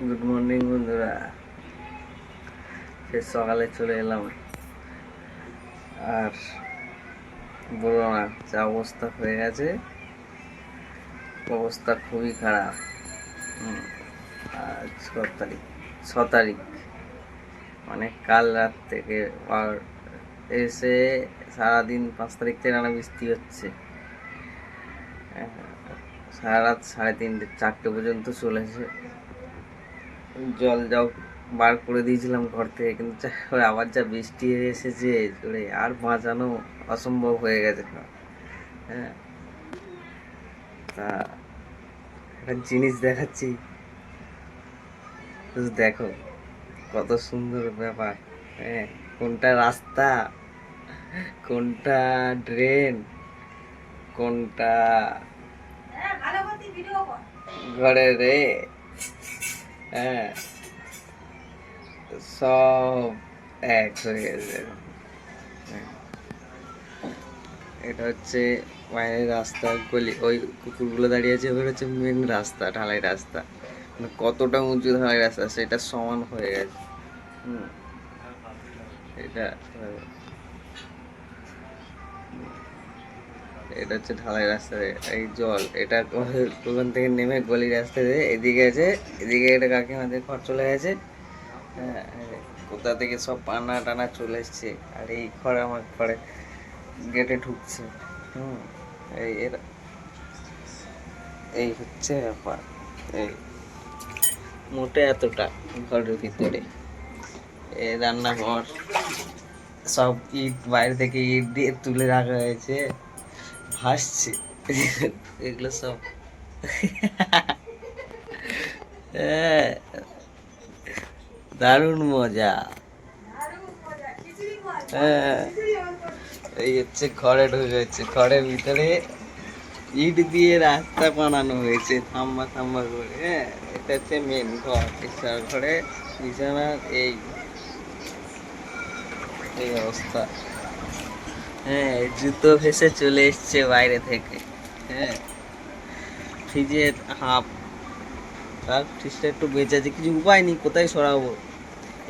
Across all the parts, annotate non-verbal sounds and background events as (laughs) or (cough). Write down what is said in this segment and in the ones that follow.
Good morning বন্ধুরা। সে সকালে চলে এলাম। আর বলো না যা অবস্থা হয়ে গেছে অবস্থা খুবই খারাপ। আজ কত তারিখ? ছ তারিখ। মানে কাল রাত থেকে এসে সারাদিন পাঁচ তারিখ থেকে নানা বৃষ্টি হচ্ছে। হ্যাঁ, সারা রাত সাড়ে তিনটে চারটে পর্যন্ত চলেছে। জল যাও বার করে দিয়েছিলাম ঘর থেকে কিন্তু আবার যা বৃষ্টি এসেছে চলে আর বাঁচানো অসম্ভব হয়ে গেছে। হ্যাঁ তা একটা জিনিস দেখাচ্ছি। দেখো কত সুন্দর ব্যাপার। হ্যাঁ কোনটা রাস্তা কোনটা ড্রেন কোনটা ঘরে রে হ্যাঁ সব এক হয়ে হ্যাঁ। এটা হচ্ছে বাইরের রাস্তা, গলি। ওই কুকুরগুলো দাঁড়িয়ে আছে হচ্ছে মেন রাস্তা, ঢালাই রাস্তা। মানে কতটা উঁচু ঢালাই রাস্তা, সেটা সমান হয়ে গেছে। এটা এটা হচ্ছে ঢালাই রাস্তা এই জল, এটা (laughs) ওখান থেকে নেমে গলি রাস্তা দিয়ে এদিকে আছে, এদিকে এটা কাকিমাদের ঘর চলে গেছে। হ্যাঁ কোথা থেকে সব পানা টানা চলে এসছে, আর এই খড় আমার ঘরে গেটে ঢুকছে। হুম, এই এরা, এই হচ্ছে ব্যাপার, এই মোটে এতটা ঘরের ভিতরে। এই রান্নাঘর, সব ইট, বাইরে থেকে ইট দিয়ে তুলে রাখা হয়েছে। ভাসছে এগুলো সব। হ্যাঁ, দারুণ মজা। হ্যাঁ এই হচ্ছে ঘরে ঢুকেছে ঘরের ভিতরে ইট দিয়ে রাস্তা বানানো হয়েছে থাম্বা থাম্বা করে। হ্যাঁ এটা হচ্ছে মেন ঘর ঘরে বিছানার এই এই অবস্থা। হ্যাঁ জুতো ভেসে চলে এসছে বাইরে থেকে হ্যাঁ ফ্রিজের হাফ তার ফ্রিজটা একটু বেঁচে আছে কিছু উপায় নেই, কোথায় সরাবো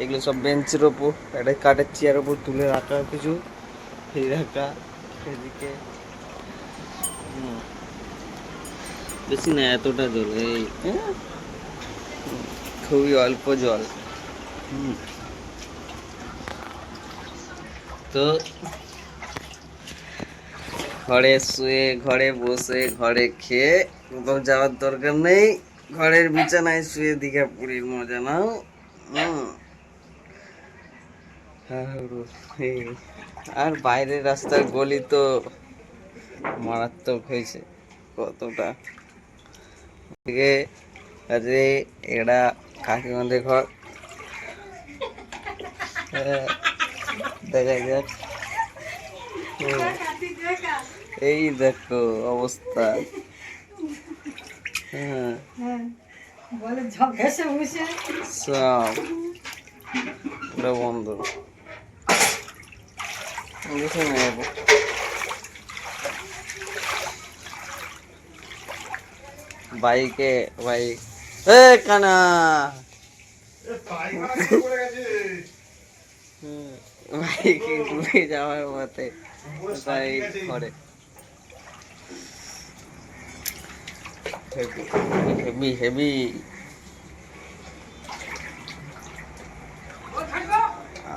এগুলো সব বেঞ্চের ওপর, একটা কাঠের চেয়ার ওপর তুলে রাখা, কিছু এই রাখা হুম। বেশি না, এতটা জল, এই হ্যাঁ? খুবই অল্প জল হুম। তো ঘরে শুয়ে ঘরে বসে ঘরে খেয়ে কোথাও যাওয়ার দরকার নেই। ঘরের বিছানায় শুয়ে দীঘা পুরীর মজা নাও। আর বাইরের রাস্তার গলি তো মারাত্মক হয়েছে কতটা। আজকে এরা কাকিমাদের ঘর? হ্যাঁ, দেখা যাক। এই দেখো অবস্থা। হ্যাঁ। সব। ওটা বন্ধ। বাইকে বাইক এ কানা। হুম, বাইকে ডুবে যাওয়ার মতে বাইক করে হেভি হেভি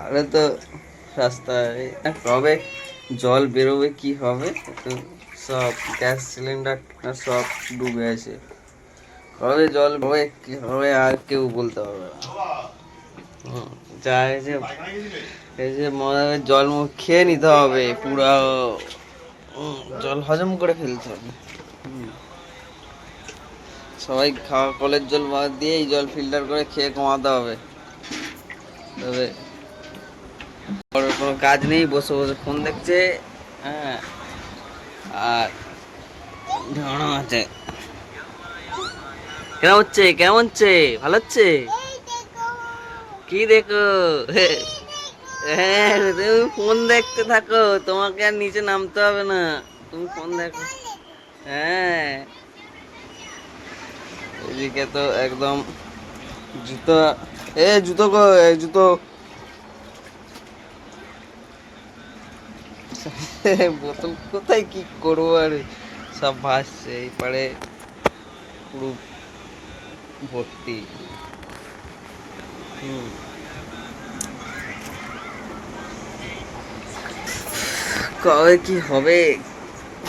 আরে তো রাস্তায় কবে জল বেরোবে, কি হবে? সব গ্যাস সিলিন্ডার সব ডুবে আছে। কবে জল হবে, কি হবে, আর কেউ বলতে পারবে না। যা এই যে মনে জল খেয়ে নিতে হবে পুরো জল হজম করে ফেলতে হবে। সবাই খাওয়া, কলের জল বাদ দিয়ে এই জল ফিল্টার করে খেয়ে কমাতে হবে। তবে কোনো কাজ নেই, বসে বসে ফোন দেখছে হ্যাঁ আর আছে কেমন হচ্ছে? কেমন হচ্ছে? ভালো হচ্ছে? কি দেখো? হ্যাঁ তুমি ফোন দেখতে থাকো, তোমাকে আর নিচে নামতে হবে না। তুমি ফোন দেখো। হ্যাঁ। এদিকে তো একদম জুতো, এ জুতো জুতো। বোতল কোথায় কি করব আর? সব ভাসছে এই পারে পুরো ভর্তি কবে কি হবে?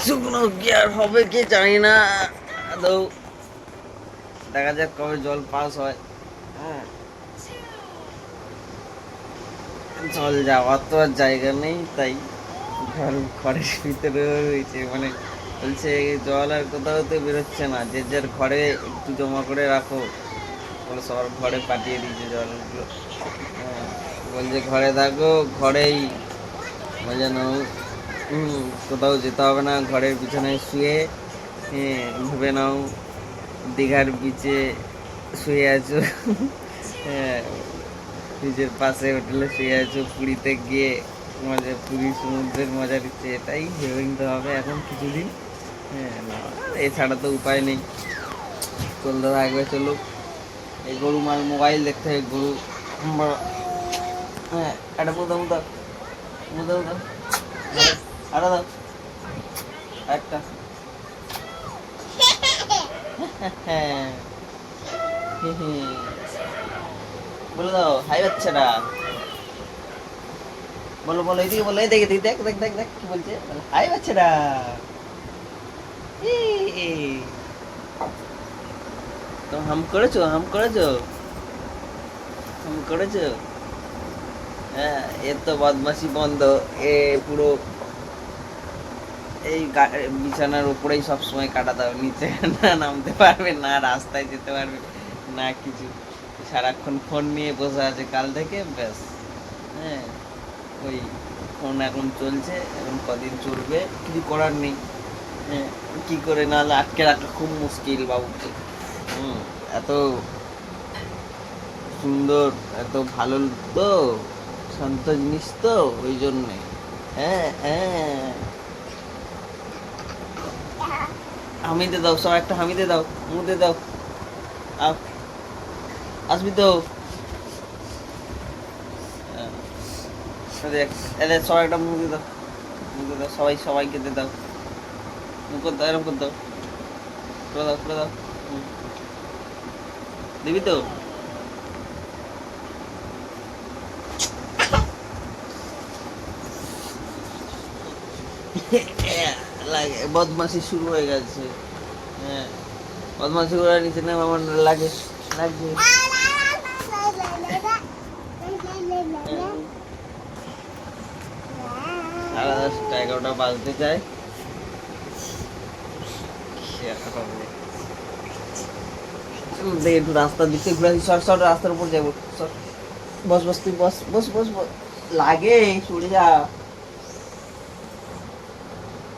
শুকনো কি আর হবে কি জানি না। আদৌ দেখা যাক কবে জল পাস হয়। হ্যাঁ। জল যাওয়ার তো আর জায়গা নেই তাই ঘর ঘরের ভিতরে রয়েছে। মানে বলছে জল আর কোথাও তো বেরোচ্ছে না যে যার ঘরে একটু জমা করে রাখো। বলে সবার ঘরে পাঠিয়ে দিয়েছে জলগুলো। হ্যাঁ, বলছে ঘরে থাকো ঘরেই। হুম, কোথাও যেতে হবে না ঘরের পিছনে শুয়ে হ্যাঁ, ভেবে নাও। দীঘার বিচে শুয়ে আছো। হ্যাঁ নিজের পাশে হোটেলে শুয়ে আছো, পুরীতে গিয়ে মজা, পুরী সমুদ্রের মজা দিচ্ছে এটাই ভেবে নিতে হবে এখন কিছুদিন। হ্যাঁ এছাড়া তো উপায় নেই। চলতে থাকবে, চলুক। এই গরু মাল মোবাইল দেখতে হবে, গরু হ্যাঁ একটা মুদা মুদা মুদা আরও দাও। একটা। (laughs) বলে দাও হাই বলো বলো এদিকে বলো দেখে দেখ দেখ দেখ দেখ কি বলছে? হাই বাচ্চারা। ই, ই। তো হাম করেছ হাম করেছ? হাম করেছ? হ্যাঁ এর তো বদমাসি বন্ধ এ পুরো এই বিছানার উপরেই সব সময় কাটাতে হবে, নিচে না নামতে পারবে, না রাস্তায় যেতে পারবে, না কিছু। সারাক্ষণ ফোন নিয়ে বসে আছে কাল থেকে, ব্যাস। হ্যাঁ ওই ফোন এখন চলছে, এখন কদিন চলবে, কিছু করার নেই। হ্যাঁ কী করে না আটকে রাখা খুব মুশকিল বাবুকে হুম, এত সুন্দর, এত ভালো তো, শান্ত জিনিস তো, ওই জন্যে। হ্যাঁ হ্যাঁ। হামিতে দাও সব একটা হামিতে দাও মুতে দাও। আসবি তো? দেখ সব একটা মুখে দাও মুখে দাও, সবাই, সবাইকে দিয়ে দাও। মুখ দাও, এরকম করে দাও। করে দাও করে দাও। দিবি তো? (laughs) লাগে বদমাসি শুরু হয়ে গেছে। হ্যাঁ বদমাসি করে নিচে নেমে আমার লাগে দশটা, এগারোটা বাজতে চায়? একটু রাস্তার দিকে ঘুরে সর সর, রাস্তার উপর যাব। বস বস, তুই বস বস বস। লাগে, সরে যা।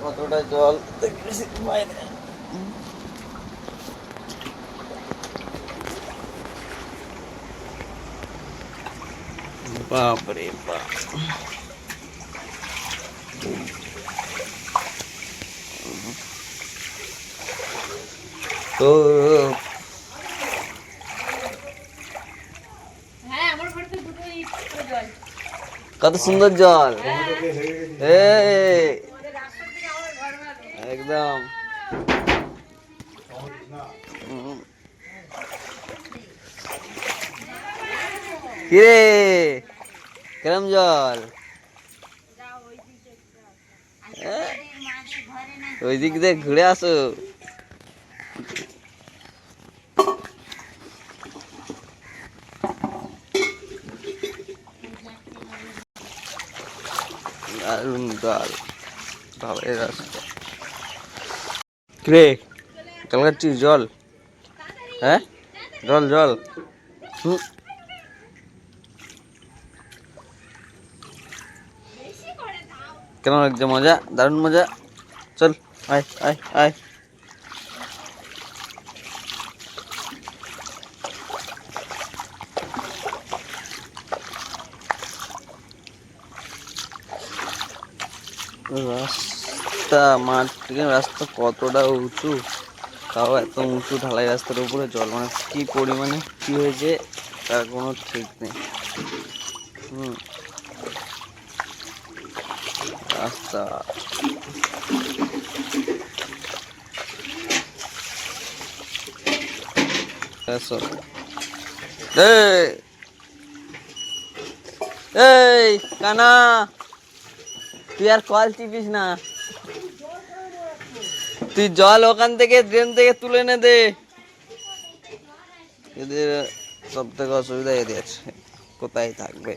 কতটা জল দেখেছি বাইরে বাপরে বাপ। তো হ্যাঁ আমার বাড়িতে দুটো ইট করে জল। কত সুন্দর জল। এই আমাদের রাস্তার থেকে আমার ঘর বানাবে একদম হুম। কিরে? কেরম জল? ওই দিক দিয়ে ঘুরে আসো। দারুণ জল। ভাবে রাস্তা। কিরে? কালকাচ্ছিস জল? হ্যাঁ? জল জল। হুম। কেমন লাগছে? মজা? দারুণ মজা? চল, আয় আয় আয়। রাস্তা মাঠ রাস্তা কতটা উঁচু? তাও এত উঁচু ঢালাই রাস্তার উপরে জল মানে কি পরিমাণে কি হয়েছে তার কোনো ঠিক নেই। হুম। রাস্তা এসো এই। এই, কানা। তুই আর কল চিপিস না। তুই জল ওখান থেকে ড্রেন থেকে তুলে নে দে। এদের সব থেকে অসুবিধা এদের। কোথায় থাকবে?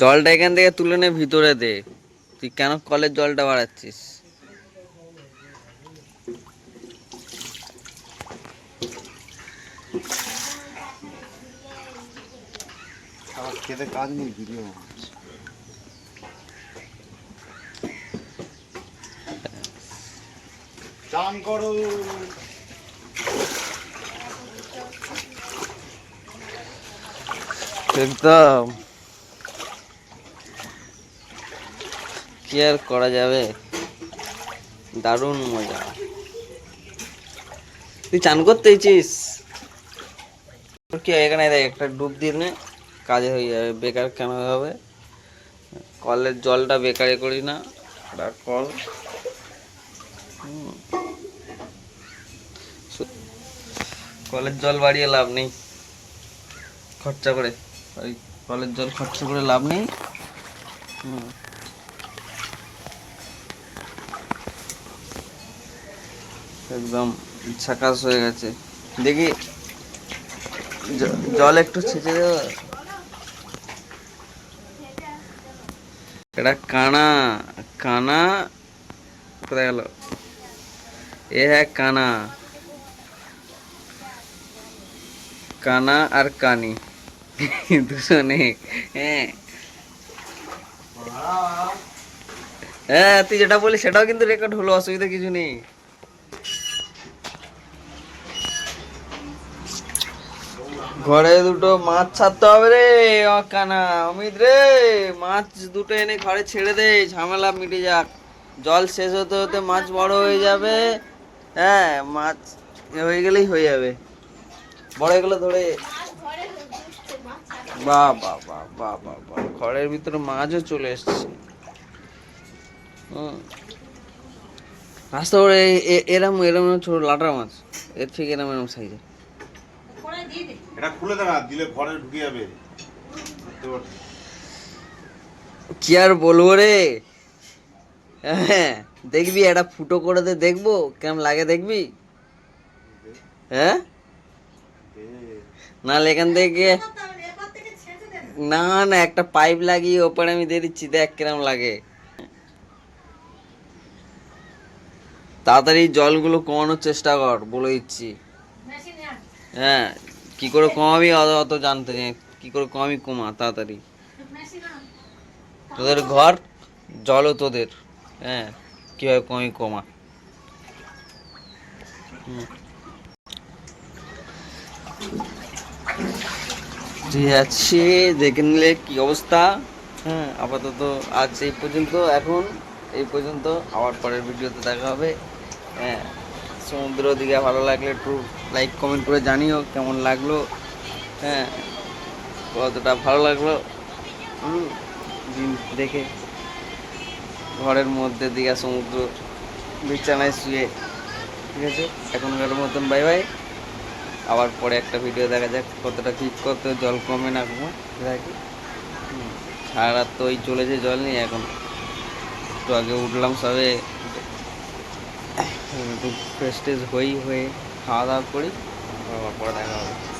জলটা এখান থেকে তুলে নে ভিতরে দে। তুই কেন কলের জলটা বাড়াচ্ছিস? আমার খেতে কাজ নেই ভিডিও চান করো। একদম। কি আর করা যাবে? দারুণ মজা। তুই চান করতে ইচ্ছিস কি এখানে দেখ, একটা ডুব নে, কাজে হয়ে যাবে, বেকার কেন হবে? কলের জলটা বেকারে করি না এটা কল। কলের জল বাড়িয়ে লাভ নেই। খরচা করে কলের জল খরচা করে লাভ নেই। হুম। একদম ছাকাস হয়ে গেছে। দেখি জল একটু ছেঁচে দেবো এটা কানা কানা, কোথায় গেল? এ হ্যাঁ কানা। কানা আর কানি। দুজনে হ্যাঁ। হ্যাঁ তুই যেটা বলি সেটাও কিন্তু রেকর্ড হলো, অসুবিধা কিছু নেই। ঘরে দুটো মাছ ছাড়তে হবে রে আমার কানা অমিত রে। মাছ দুটো এনে ঘরে ছেড়ে দে, ঝামেলা মিটে যাক। জল শেষ হতে হতে মাছ বড় হয়ে যাবে। হ্যাঁ মাছ হয়ে গেলেই হয়ে যাবে। বড় হয়ে গেলে ধরে। বাহ বাহ বাহ বাহ বাহ বাহ ঘরের ভিতরে মাছও চলে এসছে। হুম। এ- এরম এরম ছোট লাটা মাছ। এর থেকে এরম এরম সাইজের এটা খুলে দিলে ঘরে ঢুকে যাবে। কি আর বলব রে? হ্যাঁ দেখবি একটা ফুটো করে দে দেখব কেমন লাগে দেখবি? হ্যাঁ? নাহলে এখান থেকে না না একটা পাইপ লাগিয়ে ওপরে আমি দিয়ে দিচ্ছি দেখ কিরম লাগে। তাড়াতাড়ি জলগুলো কমানোর চেষ্টা কর বলে দিচ্ছি। হ্যাঁ কি করে কমাবি? অত জানতে চাই কি করে কমাবি? কমা, তাড়াতাড়ি। তোদের ঘর, জলও তোদের। হ্যাঁ কীভাবে কমই কমা। ঠিক আছে। দেখে নিলে কি অবস্থা? হ্যাঁ আপাতত আজ এই পর্যন্ত। এখন এই পর্যন্ত। আবার পরের ভিডিওতে দেখা হবে। হ্যাঁ সমুদ্র দিকে ভালো লাগলে একটু লাইক কমেন্ট করে জানিও কেমন লাগল। হ্যাঁ কতটা ভালো লাগল। দেখে। ঘরের মধ্যে দীঘা সমুদ্র বিছানায় শুয়ে। ঠিক আছে? এখনকার মতন বাই বাই আবার পরে একটা ভিডিও দেখা যাক কতটা ঠিক, কত জল কমে না কমে। দেখি। সারা রাত তো ওই চলেছে জল নেই এখন একটু আগে উঠলাম সবে। একটু ফ্রেশ হই হয়ে। খাওয়া দাওয়া করি পরে দেখা হবে।